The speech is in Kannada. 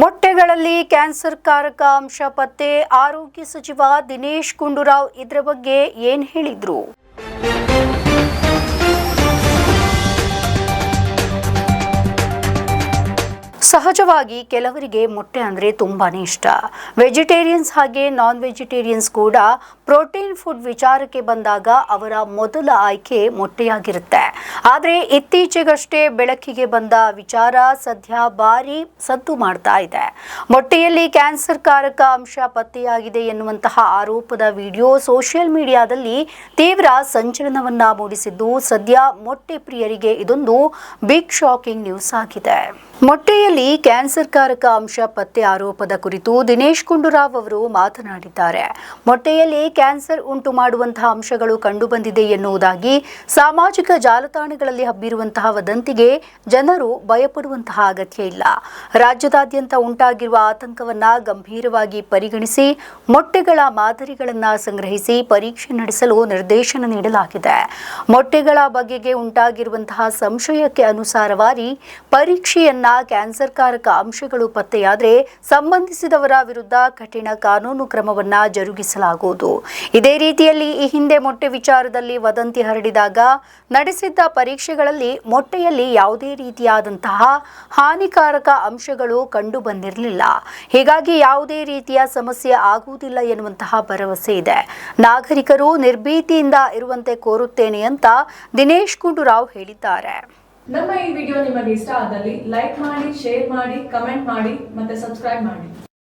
ಮೊಟ್ಟೆಗಳಲ್ಲಿ ಕ್ಯಾನ್ಸರ್ ಕಾರಕ ಅಂಶ ಪತ್ತೆ ಆರೋಗ್ಯ ಸಚಿವ ದಿನೇಶ್ ಗುಂಡೂರಾವ್ ಇದರ ಬಗ್ಗೆ ಏನ್ ಹೇಳಿದ್ರು? ಸಹಜವಾಗಿ ಕೆಲವರಿಗೆ ಮೊಟ್ಟೆ ಅಂದರೆ ತುಂಬಾ ಇಷ್ಟ. ವೆಜಿಟೇರಿಯನ್ಸ್ ಹಾಗೆ ನಾನ್ ವೆಜಿಟೇರಿಯನ್ಸ್ ಕೂಡ ಪ್ರೋಟೀನ್ ಫುಡ್ ವಿಚಾರಕ್ಕೆ ಬಂದಾಗ ಅವರ ಮೊದಲ ಆಯ್ಕೆ ಮೊಟ್ಟೆಯಾಗಿರುತ್ತೆ. ಆದರೆ ಇತ್ತೀಚೆಗಷ್ಟೇ ಬೆಳಕಿಗೆ ಬಂದ ವಿಚಾರ ಸದ್ಯ ಭಾರಿ ಸದ್ದು ಮಾಡ್ತಾ ಇದೆ. ಮೊಟ್ಟೆಯಲ್ಲಿ ಕ್ಯಾನ್ಸರ್ ಕಾರಕ ಅಂಶ ಪತ್ತೆಯಾಗಿದೆ ಎನ್ನುವಂತಹ ಆರೋಪದ ವಿಡಿಯೋ ಸೋಷಿಯಲ್ ಮೀಡಿಯಾದಲ್ಲಿ ತೀವ್ರ ಸಂಚಲನವನ್ನ ಮೂಡಿಸಿದ್ದು ಸದ್ಯ ಮೊಟ್ಟೆ ಪ್ರಿಯರಿಗೆ ಇದೊಂದು ಬಿಗ್ ಶಾಕಿಂಗ್ ನ್ಯೂಸ್ ಆಗಿದೆ. ಮೊಟ್ಟೆಯಲ್ಲಿ ಕ್ಯಾನ್ಸರ್ ಕಾರಕ ಅಂಶ ಪತ್ತೆ ಆರೋಪದ ಕುರಿತು ದಿನೇಶ್ ಗುಂಡೂರಾವ್ ಅವರು ಮಾತನಾಡಿದ್ದಾರೆ. ಮೊಟ್ಟೆಯಲ್ಲಿ ಕ್ಯಾನ್ಸರ್ ಉಂಟು ಮಾಡುವಂತಹ ಅಂಶಗಳು ಕಂಡುಬಂದಿದೆ ಎನ್ನುವುದಾಗಿ ಸಾಮಾಜಿಕ ಜಾಲತಾಣಗಳಲ್ಲಿ ಹಬ್ಬಿರುವಂತಹ ವದಂತಿಗೆ ಜನರು ಭಯಪಡುವಂತಹ ಅಗತ್ಯ ಇಲ್ಲ. ರಾಜ್ಯದಾದ್ಯಂತ ಉಂಟಾಗಿರುವ ಆತಂಕವನ್ನ ಗಂಭೀರವಾಗಿ ಪರಿಗಣಿಸಿ ಮೊಟ್ಟೆಗಳ ಮಾದರಿಗಳನ್ನು ಸಂಗ್ರಹಿಸಿ ಪರೀಕ್ಷೆ ನಡೆಸಲು ನಿರ್ದೇಶನ ನೀಡಲಾಗಿದೆ. ಮೊಟ್ಟೆಗಳ ಬಗೆಗೆ ಉಂಟಾಗಿರುವಂತಹ ಸಂಶಯಕ್ಕೆ ಅನುಸಾರವಾಗಿ ಪರೀಕ್ಷೆಯನ್ನ ಕ್ಯಾನ್ಸರ್ಕಾರಕ ಅಂಶಗಳು ಪತ್ತೆಯಾದರೆ ಸಂಬಂಧಿಸಿದವರ ವಿರುದ್ಧ ಕಠಿಣ ಕಾನೂನು ಕ್ರಮವನ್ನ ಜರುಗಿಸಲಾಗುವುದು. ಇದೇ ರೀತಿಯಲ್ಲಿ ಈ ಹಿಂದೆ ಮೊಟ್ಟೆ ವಿಚಾರದಲ್ಲಿ ವದಂತಿ ಹರಡಿದಾಗ ನಡೆಸಿದ್ದ ಪರೀಕ್ಷೆಗಳಲ್ಲಿ ಮೊಟ್ಟೆಯಲ್ಲಿ ಯಾವುದೇ ರೀತಿಯಾದಂತಹ ಹಾನಿಕಾರಕ ಅಂಶಗಳು ಕಂಡು ಬಂದಿರಲಿಲ್ಲ ಹೀಗಾಗಿ ಯಾವುದೇ ರೀತಿಯ ಸಮಸ್ಯೆ ಆಗುವುದಿಲ್ಲ ಎನ್ನುವಂತಹ ಭರವಸೆ ಇದೆ. ನಾಗರಿಕರು ನಿರ್ಭೀತಿಯಿಂದ ಇರುವಂತೆ ಕೋರುತ್ತೇನೆ ಅಂತ ದಿನೇಶ್ ಗುಂಡೂರಾವ್ ಹೇಳಿದ್ದಾರೆ. ನಮ್ಮ ಈ ವಿಡಿಯೋ ನಿಮಗೆ ಇಷ್ಟ ಆದಲ್ಲಿ ಲೈಕ್ ಮಾಡಿ, ಶೇರ್ ಮಾಡಿ, ಕಮೆಂಟ್ ಮಾಡಿ ಮತ್ತೆ ಸಬ್ಸ್ಕ್ರೈಬ್ ಮಾಡಿ.